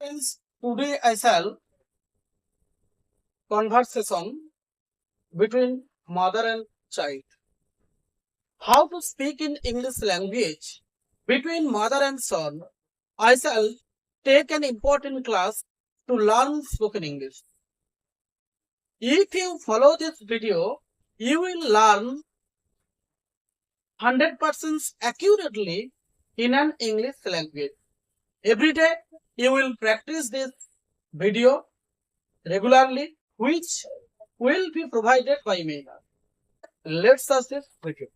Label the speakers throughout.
Speaker 1: Today I shall conversation between mother and child. How to speak in English language between mother and son. I shall take an important class to learn spoken English. If you follow this video, you will learn 100% accurately in an English language. Every day you will practice this video regularly, which will be provided by me. Let's start this video.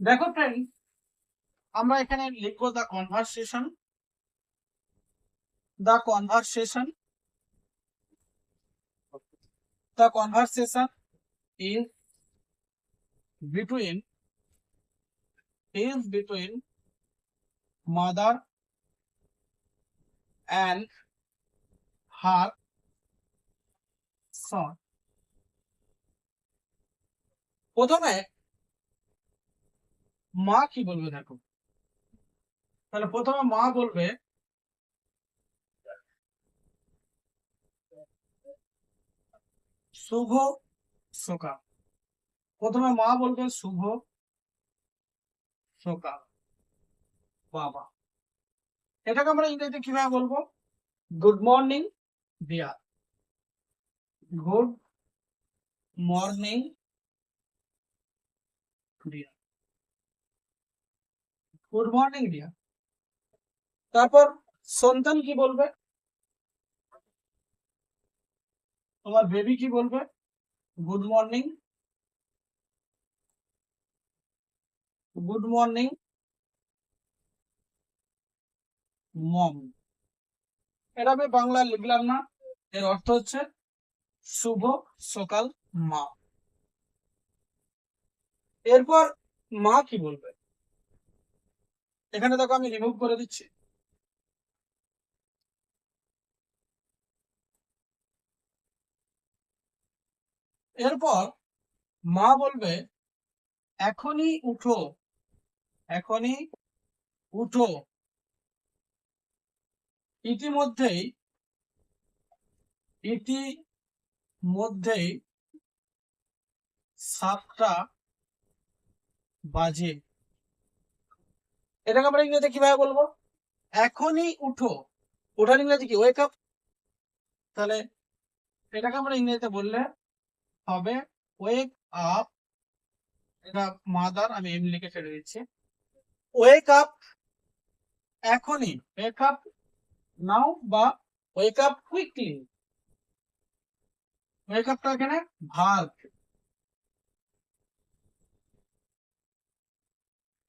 Speaker 1: দেখো friend আমরা এখানে লিখব the conversation the conversation the conversation is between is between mother and her son. প্রথমে মা কি বলবে দেখো। তাহলে প্রথমে মা বলবে, শুভ সকাল। প্রথমে মা বলবে, শুভ সকাল। বাবা। এটাকে আমরা ইংরেজিতে কীভাবে বলব? Good morning dear good morning dear good morning dear তারপর সন্তান কি বলবে? তোমার বেবি কি বলবে? Good morning good morning mom. এটা আমি বাংলা লিখলাম না। এর অর্থ হচ্ছে, শুভ সকাল মা। এরপর মা কি বলবে? এখানে দেখো আমি রিমুভ করে দিচ্ছি। এরপর মা বলবে, এখনই উঠো এখনই উঠো। ইতিমধ্যেই ইতিমধ্যেই সাতটা বাজে। এটাকে আমরা ইংরেজিতে কীভাবে বলব? এখনই উঠো। ওঠার ইংরেজি কি? ওয়েক আপ তাহলে এটাকে আমরা ইংরেজিতে বললে হবে ওয়েক আপ এটা মাদার আমি এম লিখে ছেড়ে দিচ্ছি। ওয়েক আপ এখনই। ওয়েক আপ নাও বা ওয়েক আপ কুইকলি ওয়েক আপটা এখানে ভার্ব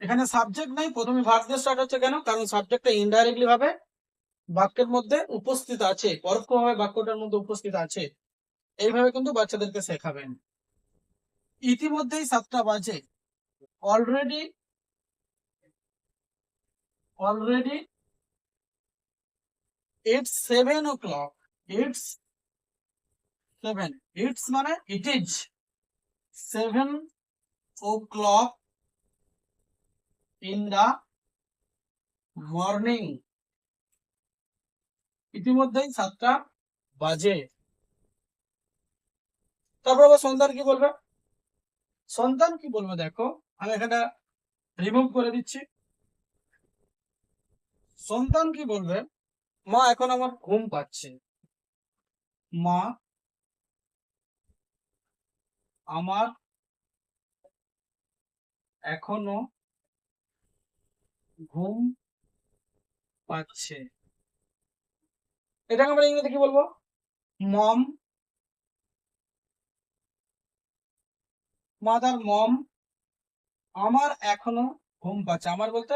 Speaker 1: এখানে সাবজেক্ট নাই, প্রথমে ভার্ব দিয়ে স্টার্ট হচ্ছে কেন? কারণ সাবজেক্টটা ইনডাইরেক্টলি ভাবে বাক্যের মধ্যে উপস্থিত আছে, পরোক্ষভাবে বাক্যটার মধ্যে উপস্থিত আছে। এইভাবে কিন্তু বাচ্চাদেরকে শেখাবেন। ইতিমধ্যেই সাতটা বাজে। Already already seven o'clock it's seven it's মানে is seven o'clock in the morning ইতিমধ্যেই সাতটা বাজে। তারপর আবার সন্তান কি বলবে? সন্তান কি বলবে দেখো? আমি এখানে রিমুভ করে দিচ্ছি। সন্তান কি বলবে? মা এখন আমার ঘুম পাচ্ছে। মা, আমার এখনও ঘুম পাচ্ছে। এটাকে আমরা ইংরেজিতে কি বলব? মম। মাদার মম, আমার এখনও ঘুম পাচ্ছে। আমার বলতে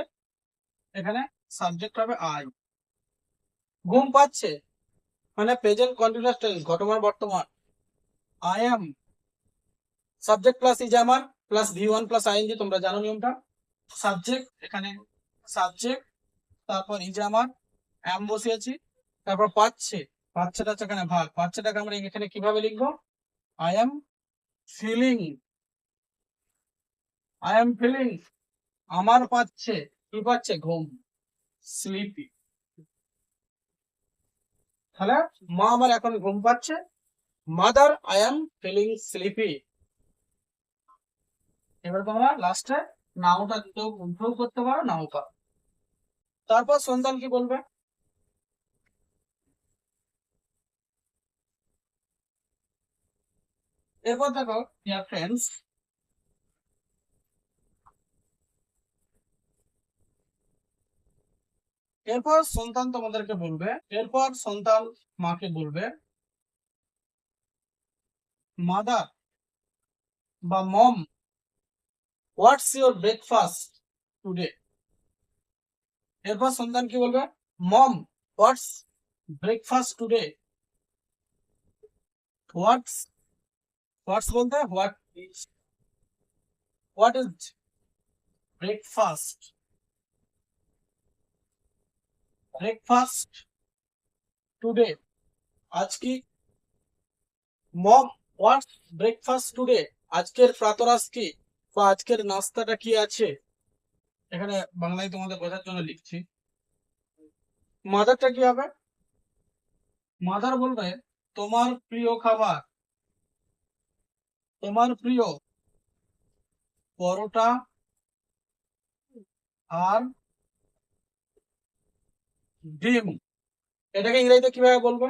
Speaker 1: এখানে সাবজেক্ট হবে আই। ঘুম পাচ্ছে। মানে প্রেজেন্ট কন্টিনিউয়াস টেন্স ঘটমান বর্তমান। I am subject plus is আমার plus V one plus ING তোমরা জানো নিয়মটা। সাবজেক্ট এখানে সাবজেক্ট তারপর ইজ আমার এম বসিয়েছি। তারপর পাচ্ছে। পাচ্ছেটা হচ্ছে এখানে ভাগ। পাচ্ছেটাকে আমরা এখানে কীভাবে লিখব? I am feeling I am feeling আমার পাচ্ছে। কি পাচ্ছে? ঘুম। স্লিপি তাহলে মা আমার এখন ঘুম পাচ্ছে। Mother I am feeling sleepy এবার তোমরা লাস্টে নাওটা দিতেও উল্টোও করতে পারো, নাও পারো তারপর সন্তান কি বলবে? এরপর দেখো ডিয়ার ফ্রেন্ডস এরপর সন্তান তোমাদেরকে বলবে, এরপর সন্তান মাকে বলবে মাদার বা mom what's your breakfast today এরপর সন্তান কি বলবে mom what's breakfast today what's what's বলতে what what is breakfast breakfast today আজ কি মম হোয়াটস ব্রেকফাস্ট টুডে আজকের প্রাতরাশ কি? বা আজকের নাস্তাটা কি আছে? এখানে বাংলায় তোমাদের বোঝার জন্য লিখছি। মাদারটা কি হবে? মাদার বলবে, তোমার প্রিয় খাবার। তোমার প্রিয় পরোটা আর ডিম। এটাকে ইংরেজিতে কীভাবে বলবে?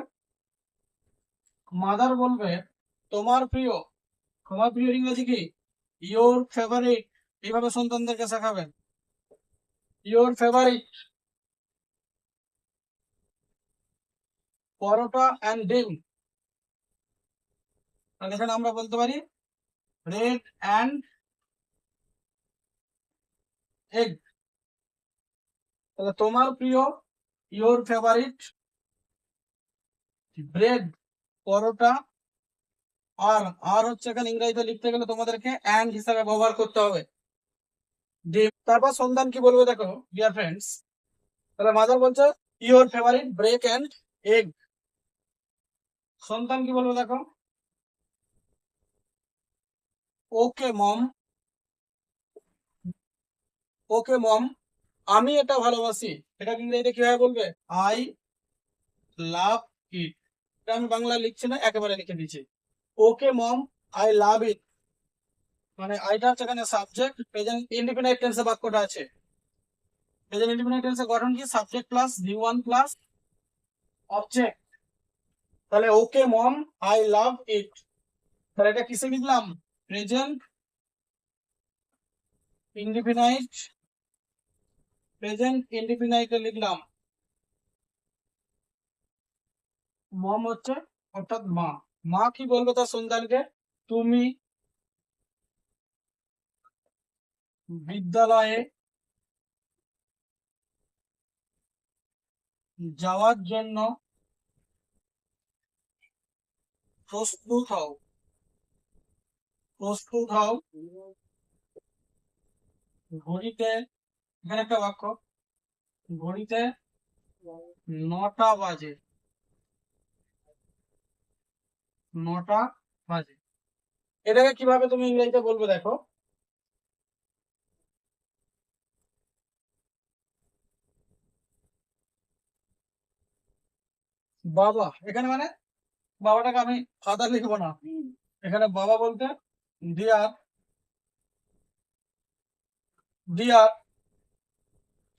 Speaker 1: মাদার বলবে, তোমার প্রিয় তোমার প্রিয় ইংরেজি কি? ইয়োর ফেভারিট এইভাবে সন্তানদেরকে শেখাবেন ইয়োর ফেভারিট পরোটা অ্যান্ড ডিম। তাহলে এখানে আমরা বলতে পারি ব্রেড অ্যান্ড এগ তাহলে তোমার প্রিয় ইয়োর ফেভারিট ব্রেড পরোটা, আর আর হচ্ছে এখানে ইংরেজিতে লিখতে গেলে তোমাদেরকে অ্যান্ড হিসাবে ব্যবহার করতে হবে। তারপর সন্তান কি বলব দেখো ডিয়ার ফ্রেন্ডস তাহলে মাদার বলছে your favourite break and egg সন্তান কি বলব দেখো ওকে মম ওকে মম আমি এটা ভালোবাসি। এটা ইংরেজিতে কীভাবে বলবে? আই লাভ ইট এটা আমি বাংলা লিখছি না, একেবারে লিখে দিচ্ছি ওকে মম আই লাভ ইট মানে আইটা হচ্ছে এখানে সাবজেক্ট প্রেজেন্ট ইন্ডিপেন্ডেন্ট টেন্সে বাক্যটা আছে। প্রেজেন্ট ইন্ডিপেন্ডেন্ট টেন্সে গঠন কি? Subject plus V one plus object তাহলে ওকে মম আই লাভ ইট তাহলে এটা কিসে লিখলাম? প্রেজেন্ট ইন্ডিপেন্ডেন্ট প্রেজেন্ট ইন্ডিপেন্ডেন্টে লিখলাম মম হচ্ছে অর্থাৎ মা। মা কি বলবে তার সন্তানকে? তুমি বিদ্যালয়ে যাওয়ার জন্য প্রস্তুত হও। প্রস্তুত হও। ঘড়িতে এখানে একটা বাক্য। ঘড়িতে নটা বাজে। নটা বাজে। এটাকে কীভাবে তুমি ইংরেজিতে বলবে দেখো? বাবা, এখানে মানে? বাবাটাকে আমি ফাদার লিখব না। এখানে বাবা বলতে ডিয়ার ডিয়ার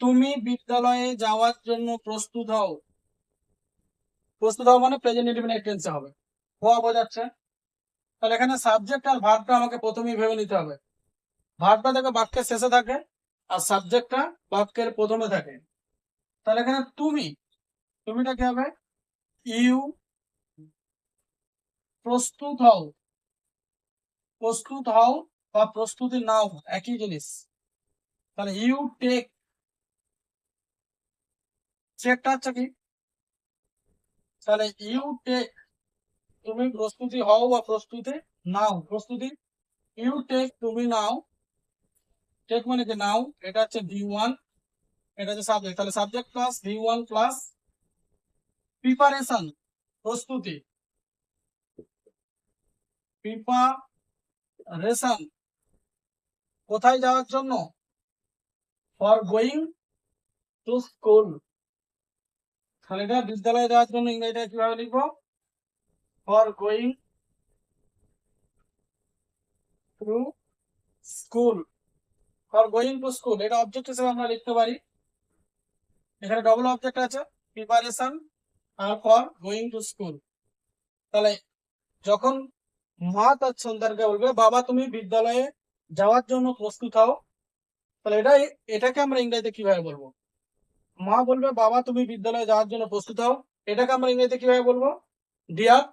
Speaker 1: তুমি বিদ্যালয়ে যাওয়ার জন্য প্রস্তুত হও। প্রস্তুত হও মানে প্রেজেন্ট ইন্ডিপেন্ডেন্ট হবে। হওয়া বোঝাচ্ছে। তাহলে এখানে সাবজেক্ট আর ভার্বটা আমাকে প্রথমেই ভেবে নিতে হবে। ভার্বটা দেখবে বাক্যের শেষে থাকে আর সাবজেক্টটা বাক্যের প্রথমে থাকে। তাহলে এখানে তুমি, তুমিটা কি হবে? ইউ প্রস্তুত হও। প্রস্তুত হও বা প্রস্তুতি নাও, একই জিনিস। তাহলে ইউ টেক চেকটা হচ্ছে কি? তাহলে ইউ টেক তুমি প্রস্তুতি হও বা প্রস্তুতি নাও, প্রস্তুতি। ইউ টেক তুমি নাও। টেক মানে কি নাও? এটা হচ্ছে ভি ওয়ান এটা হচ্ছে সাবজেক্ট তাহলে subject plus V one plus preparation প্রস্তুতি। প্রিপারেশন কোথায় যাওয়ার জন্য? ফর গোয়িং টু স্কুল এটা বিদ্যালয়ে যাওয়ার জন্য ইংরেজিটা কীভাবে লিখব? For going to school for going to school এটা অবজেক্ট হিসেবে আমরা লিখতে পারি। এখানে ডবল অবজেক্ট আছে। প্রিপারেশন আর ফর গোয়িং টু স্কুল তাহলে যখন মা তার সন্তানকে বলবে, বাবা, তুমি বিদ্যালয়ে যাওয়ার জন্য প্রস্তুত হও। তাহলে এটা এটাকে আমরা ইংরেজিতে কীভাবে বলব? মা বলবে, বাবা, তুমি বিদ্যালয়ে যাওয়ার জন্য প্রস্তুত হও। এটাকে আমরা ইংরেজিতে কীভাবে বলব? Dear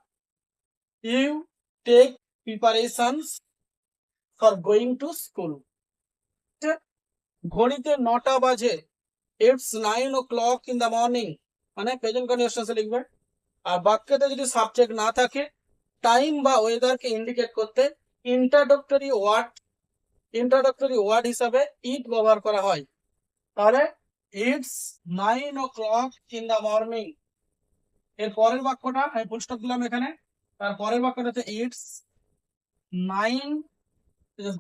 Speaker 1: you take preparations for going to school ঘড়িতে নটা বাজে। It's nine o'clock in the morning মানে প্রেজেন্ট কন্টিনিউয়াসে লিখবে। আর বাক্যতে যদি সাবজেক্ট না থাকে টাইম বা ওয়েদারকে ইন্ডিকেট করতে ইন্ট্রোডাক্টরি ওয়ার্ড ইন্ট্রোডাক্টরি ওয়ার্ড হিসাবে ইট ব্যবহার করা হয়। তাহলে it's nine o'clock in the morning এর পরের বাক্যটা আমি পুস্তক দিলাম এখানে। তার পরের বাক্যটা হচ্ছে ইটস নাইন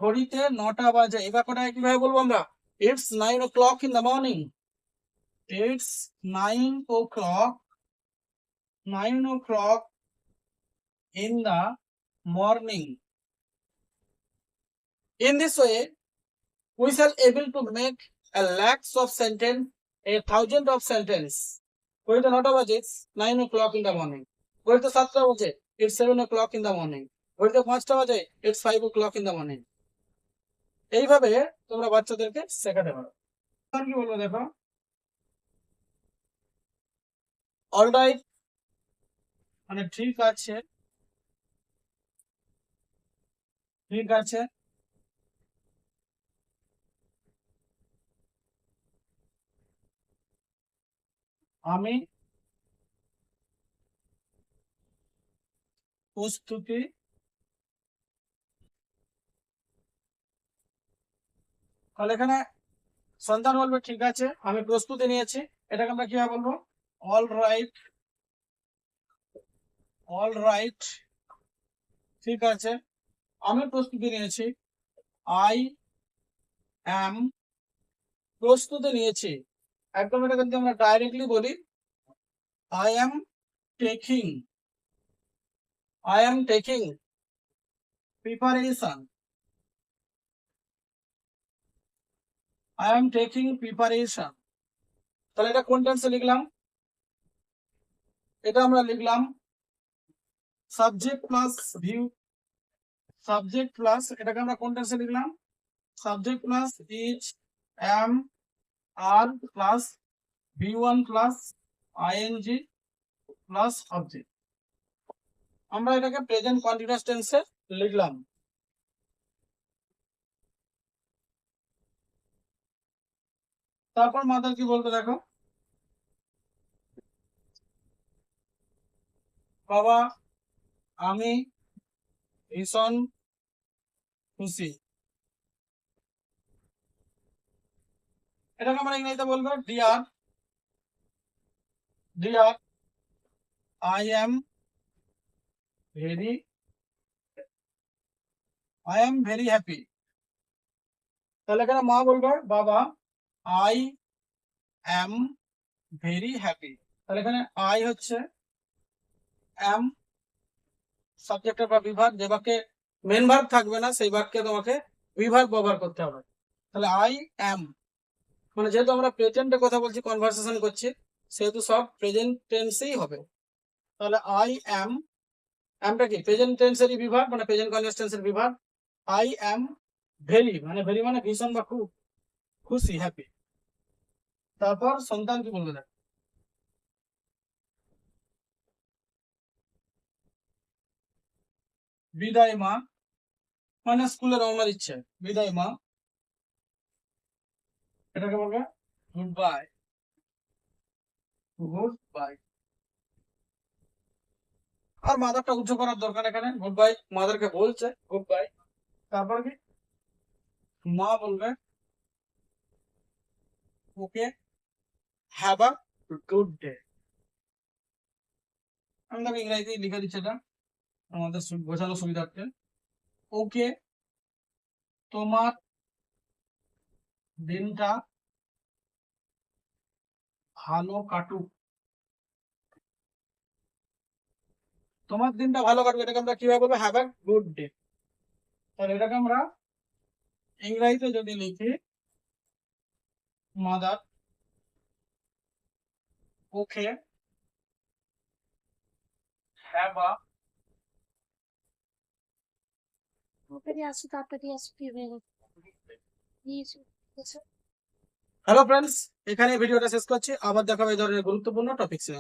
Speaker 1: ঘড়িতে নটা বাজে। এই বাক্যটা কীভাবে বলব আমরা? It's nine o'clock in the morning it's nine o'clock nine o'clock in the morning. In this way, we shall able to make a lakhs of sentence, a thousand of sentence. ঘড়িতে নটা বাজে nine o'clock in the morning ঘড়িতে সাতটা বাজে it's seven o'clock in the morning ঘড়িতে পাঁচটা বাজে it's five o'clock in the morning এইভাবে তোমরা বাচ্চাদেরকে শেখাতে পারো। এখন কি বলব দেখো? অলরাইট মানে ঠিক আছে। ঠিক আছে। আমি প্রস্তুতি তাহলে এখানে সন্তান বলবে, ঠিক আছে, আমি প্রস্তুতি নিয়েছি। এটাকে আমরা কীভাবে বলব? অল রাইট অল রাইট ঠিক আছে, আমি প্রস্তুতি নিয়েছি। আই অ্যাম প্রস্তুতি নিয়েছি। একদম এটা আমরা ডাইরেক্টলি বলি I am taking I am taking preparation I am taking preparation তাহলে এটা কোন টেন্সে লিখলাম? এটা আমরা লিখলাম subject plus view subject plus এটাকে আমরা কোন টেন্সে লিখলাম? Subject plus is am are plus V one plus ING plus object আমরা এটাকে প্রেজেন্ট কন্টিনিউয়াস টেন্সে লিখলাম। তারপর মাদার কি বলতে দেখো? বাবা, আমি ভীষণ খুশি। এটাকে আমরা ইংরেজিতে বলব dear dear I am very I am very happy তাহলে এখানে মা বলবে, বাবা আই এম ভেরি হ্যাপি তাহলে এখানে আই হচ্ছে এম সাবজেক্টের বা বিভাগ, যে বাক্যে মেন ভার্ব থাকবে না, সেই বাক্যে তোমাকে বিভাগ ব্যবহার করতে হবে। তাহলে আই অ্যাম মানে যেহেতু আমরা প্রেজেন্টে কথা বলছি কনভারসেশন করছি, সেহেতু সব প্রেজেন্ট টেন্সেই হবে। তাহলে আই অ্যাম অ্যামটা কি? প্রেজেন্ট টেন্সেরই বিভাগ মানে প্রেজেন্ট কনভার্স টেন্সের বিভাগ। আই অ্যাম ভেরি মানে ভেরি মানে ভীষণ বা খুব খুশি হ্যাপি তারপর সন্তান কি বলবে দেখ। বিদায় মা মানে স্কুলে রওনা দিচ্ছে। বিদায় মা এটাকে বলবে গুড বাই গুড বাই আর মাদারটা উচ্চ করার দরকার এখানে। গুড বাই মাদারকে বলছে গুড বাই তারপর কি? মা বলবে okay have a good day আমি তাকে ইংরেজিতে লিখে দিচ্ছি এটা আমাদের বোঝানোর সুবিধার্থে। ওকে তোমার দিনটা ভালো কাটুক তোমার দিনটা ভালো কাটবে এটাকে আমরা কীভাবে বলব হ্যাভ এ গুড ডে তাহলে এটাকে আমরা ইংরাজিতে যদি লিখি মাদার ওকে হ্যাভ আ
Speaker 2: তাড়াতাড়ি আসো তাড়াতাড়ি আসো ফিরবে
Speaker 1: হ্যালো ফ্রেন্ডস এখানে ভিডিওটা শেষ করছি। আবার দেখা এই ধরনের গুরুত্বপূর্ণ টপিক্সে